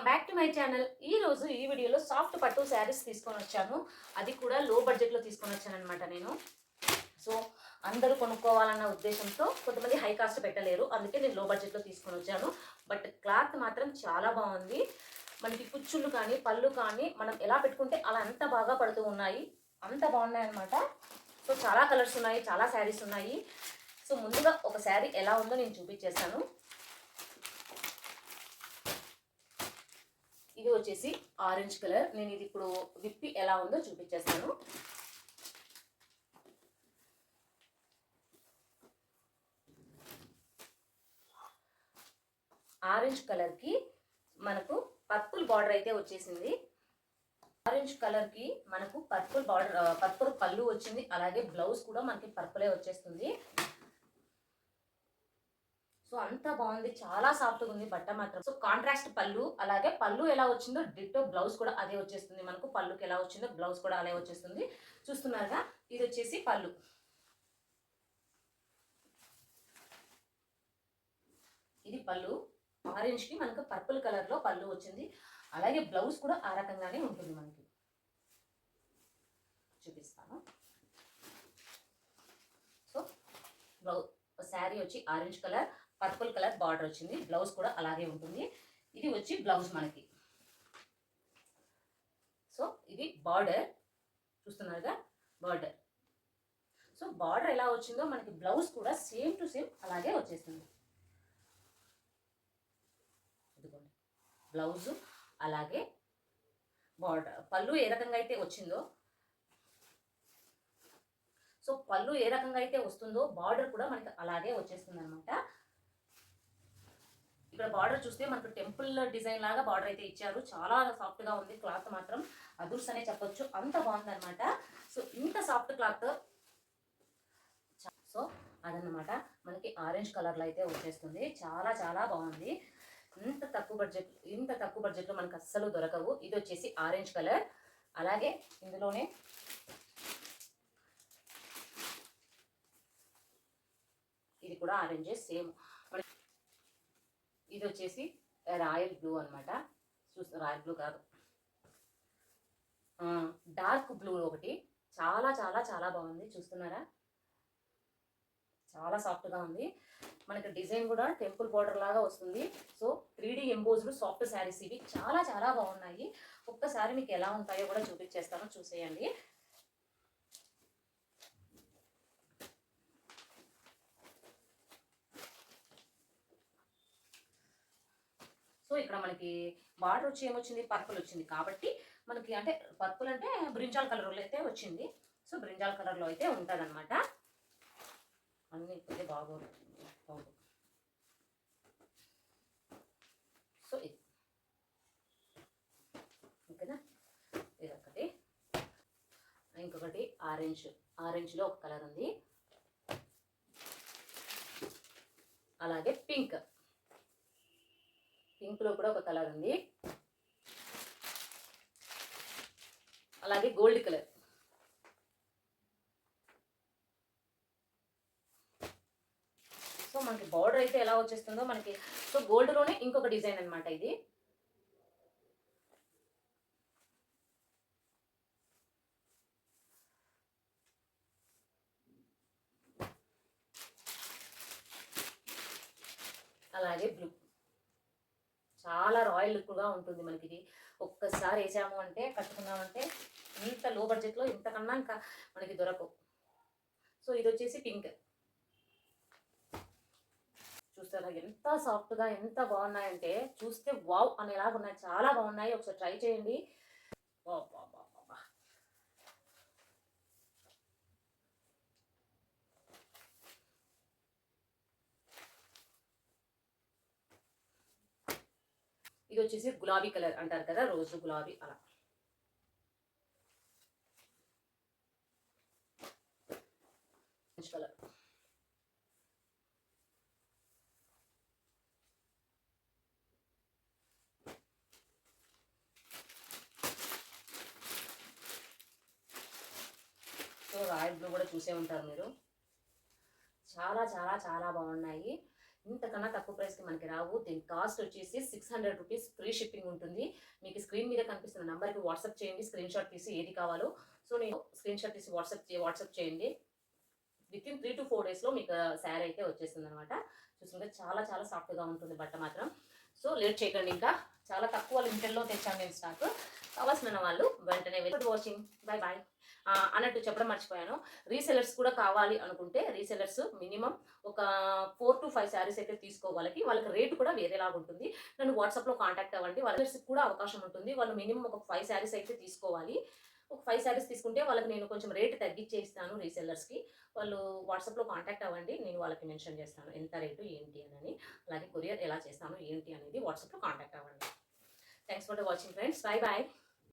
Welcome back to my channel. ఈ రోజు ఈ వీడియోలో సాఫ్ట్ పట్టు శారీస్ తీసుకొని వచ్చాను. అది కూడా లో బడ్జెట్లో తీసుకొని వచ్చాను అనమాట నేను. సో అందరూ కొనుక్కోవాలన్న ఉద్దేశంతో కొంతమంది హై కాస్ట్ పెట్టలేరు. అందుకే నేను లో బడ్జెట్లో తీసుకొని వచ్చాను. బట్ క్లాత్ మాత్రం చాలా బాగుంది. మనకి కుచ్చుళ్ళు కానీ పళ్ళు కానీ మనం ఎలా పెట్టుకుంటే అలా అంత బాగా పడుతూ ఉన్నాయి. అంత బాగున్నాయి అనమాట సో చాలా కలర్స్ ఉన్నాయి చాలా శారీస్ ఉన్నాయి. సో ముందుగా ఒక శారీ ఎలా ఉందో నేను చూపించేస్తాను. ఇది వచ్చేసి ఆరెంజ్ కలర్. నేను ఇది ఇప్పుడు విప్పి ఎలా ఉందో చూపించేస్తాను. ఆరెంజ్ కలర్కి మనకు పర్పుల్ బార్డర్ అయితే వచ్చేసింది. ఆరెంజ్ కలర్కి మనకు పర్పుల్ బార్డర్ పర్పుల్ పళ్ళు వచ్చింది. అలాగే బ్లౌజ్ కూడా మనకి పర్పులే వచ్చేస్తుంది. సో అంత బాగుంది. చాలా సాఫ్ట్గా ఉంది బట్ట మాత్రం. సో కాంట్రాస్ట్ పళ్ళు అలాగే పళ్ళు ఎలా వచ్చిందో డిట్టో బ్లౌజ్ కూడా అదే వచ్చేస్తుంది. మనకు పళ్ళుకి ఎలా వచ్చిందో బ్లౌజ్ కూడా అదే వచ్చేస్తుంది. చూస్తున్నారుగా? ఇది వచ్చేసి పళ్ళు. ఇది పళ్ళు. ఆరెంజ్కి మనకు పర్పుల్ కలర్లో పళ్ళు వచ్చింది. అలాగే బ్లౌజ్ కూడా ఆ రకంగానే ఉంటుంది మనకి. చూపిస్తాను. సో బ్లౌజ్ శారీ వచ్చి orange colour. Purple colour border వచ్చింది. బ్లౌజ్ కూడా అలాగే ఉంటుంది. ఇది వచ్చి బ్లౌజ్ మనకి. సో ఇది బార్డర్. చూస్తున్నారుగా బార్డర్. సో బార్డర్ ఎలా వచ్చిందో మనకి బ్లౌజ్ కూడా సేమ్ టు సేమ్ అలాగే వచ్చేస్తుంది. ఇదిగోండి. బ్లౌజ్ అలాగే బార్డర్. పళ్ళు ఏ రకంగా అయితే వచ్చిందో సో పళ్ళు ఏ రకంగా అయితే వస్తుందో బార్డర్ కూడా మనకి అలాగే వచ్చేస్తుంది అనమాట ఇక్కడ బార్డర్ చూస్తే మనకు టెంపుల్ డిజైన్ లాగా బార్డర్ అయితే ఇచ్చారు. చాలా సాఫ్ట్గా ఉంది క్లాత్ మాత్రం. అదుర్స్ అనే చెప్పొచ్చు. అంత బాగుంది అనమాట సో ఇంత సాఫ్ట్ క్లాత్ సో అదనమాట మనకి ఆరెంజ్ కలర్లో అయితే వచ్చేస్తుంది. చాలా చాలా బాగుంది. ఇంత తక్కువ బడ్జెట్ ఇంత తక్కువ బడ్జెట్లో మనకు అస్సలు దొరకవు. ఇది వచ్చేసి ఆరెంజ్ కలర్ అలాగే ఇందులోనే ఇది కూడా ఆరెంజే సేమ్ ఇది వచ్చేసి రాయల్ బ్లూ అనమాట చూస్తా రాయల్ బ్లూ కాదు. డార్క్ బ్లూ ఒకటి. చాలా చాలా చాలా బాగుంది. చూస్తున్నారా? చాలా సాఫ్ట్గా ఉంది. మనకి డిజైన్ కూడా టెంపుల్ బార్డర్ లాగా వస్తుంది. So three D embossed soft saris ఇవి. చాలా చాలా బాగున్నాయి. ఒక్కసారి మీకు ఎలా ఉంటాయో కూడా చూపించేస్తాను. చూసేయండి. ఇక్కడ మనకి బార్డర్ వచ్చి ఏమొచ్చింది? పర్పుల్ వచ్చింది. కాబట్టి మనకి అంటే పర్పుల్ అంటే బ్రింజాల్ కలర్లో అయితే వచ్చింది. సో బ్రింజాల్ కలర్లో అయితే ఉంటుంది అనమాట అన్నీ కొద్దిగా బాగోదు బాగు సో ఇది. ఓకేనా? ఇది ఒకటి ఇంకొకటి ఆరెంజ్ ఆరెంజ్లో ఒక కలర్ ఉంది. అలాగే పింక్ పింక్లో కూడా ఒక కలర్ ఉంది. అలాగే గోల్డ్ కలర్. సో మనకి బార్డర్ అయితే ఎలా వచ్చేస్తుందో మనకి సో గోల్డ్లోనే ఇంకొక డిజైన్ అనమాట ఇది. అలాగే బ్లూ. చాలా రాయల్ లుక్గా ఉంటుంది మనకి ఇది. ఒక్కసారి వేసాము అంటే కట్టుకున్నామంటే ఇంత లో బడ్జెట్లో ఇంతకన్నా ఇంకా మనకి దొరకవు. సో ఇది వచ్చేసి పింక్ చూస్తారా ఎంత సాఫ్ట్గా ఎంత బాగున్నాయంటే చూస్తే వావ్ అనేలాగా ఉన్నాయి. చాలా బాగున్నాయి. ఒకసారి ట్రై చేయండి wow, wow, wow, wow, wow. ఇది వచ్చేసి గులాబీ కలర్ అంటారు కదా రోజు గులాబీ అలా. కలర్. సో రాయల్ బ్లూ కూడా చూసే ఉంటారు మీరు. చాలా చాలా చాలా బాగున్నాయి. ఇంతకన్నా తక్కువ ప్రైస్కి మనకి రావు. దీని కాస్ట్ వచ్చేసి six hundred rupees free shipping ఉంటుంది. మీకు స్క్రీన్ మీద కనిపిస్తున్న నెంబర్కి వాట్సాప్ చేయండి. స్క్రీన్ షాట్ తీసి ఏది కావాలో. సో నేను స్క్రీన్ షాట్ తీసి వాట్సాప్ వాట్సాప్ చేయండి. With in three to four డేస్లో మీకు uh, శారీ అయితే వచ్చేస్తుంది అనమాట చూసుకుంటే చాలా చాలా సాఫ్ట్గా ఉంటుంది బట్ట మాత్రం. సో లేట్ చేయకండి ఇంకా. చాలా తక్కువ లిమిటెడ్లో తెచ్చాను నేను స్టాక్ కావాల్సిన వాళ్ళు వెంటనే వెళ్ళి వాచింగ్ బై బాయ్ అన్నట్టు చెప్పడం మర్చిపోయాను. రీసెలర్స్ కూడా కావాలి అనుకుంటే రీసెలర్స్ మినిమం ఒక ఫోర్ టు ఫైవ్ శారీస్ అయితే తీసుకోవాలి వాళ్ళకి రేటు కూడా వేరేలాగా ఉంటుంది. నన్ను వాట్సాప్లో కాంటాక్ట్ అవ్వండి. వాళ్ళకి కూడా అవకాశం ఉంటుంది. వాళ్ళు మినిమం ఒక ఫైవ్ శారీస్ అయితే తీసుకోవాలి. ఒక ఫైవ్ శారీస్ తీసుకుంటే వాళ్ళకి నేను కొంచెం రేట్ తగ్గించేస్తాను రీసెల్లర్స్కి వాళ్ళు వాట్సాప్లో కాంటాక్ట్ అవ్వండి. నేను వాళ్ళకి మెన్షన్ చేస్తాను. ఎంత రేటు ఏంటి అని. అలాగే కొరియర్ ఎలా చేస్తాను ఏంటి అనేది వాట్సాప్లో కాంటాక్ట్ అవ్వండి. Thanks for watching friends bye bye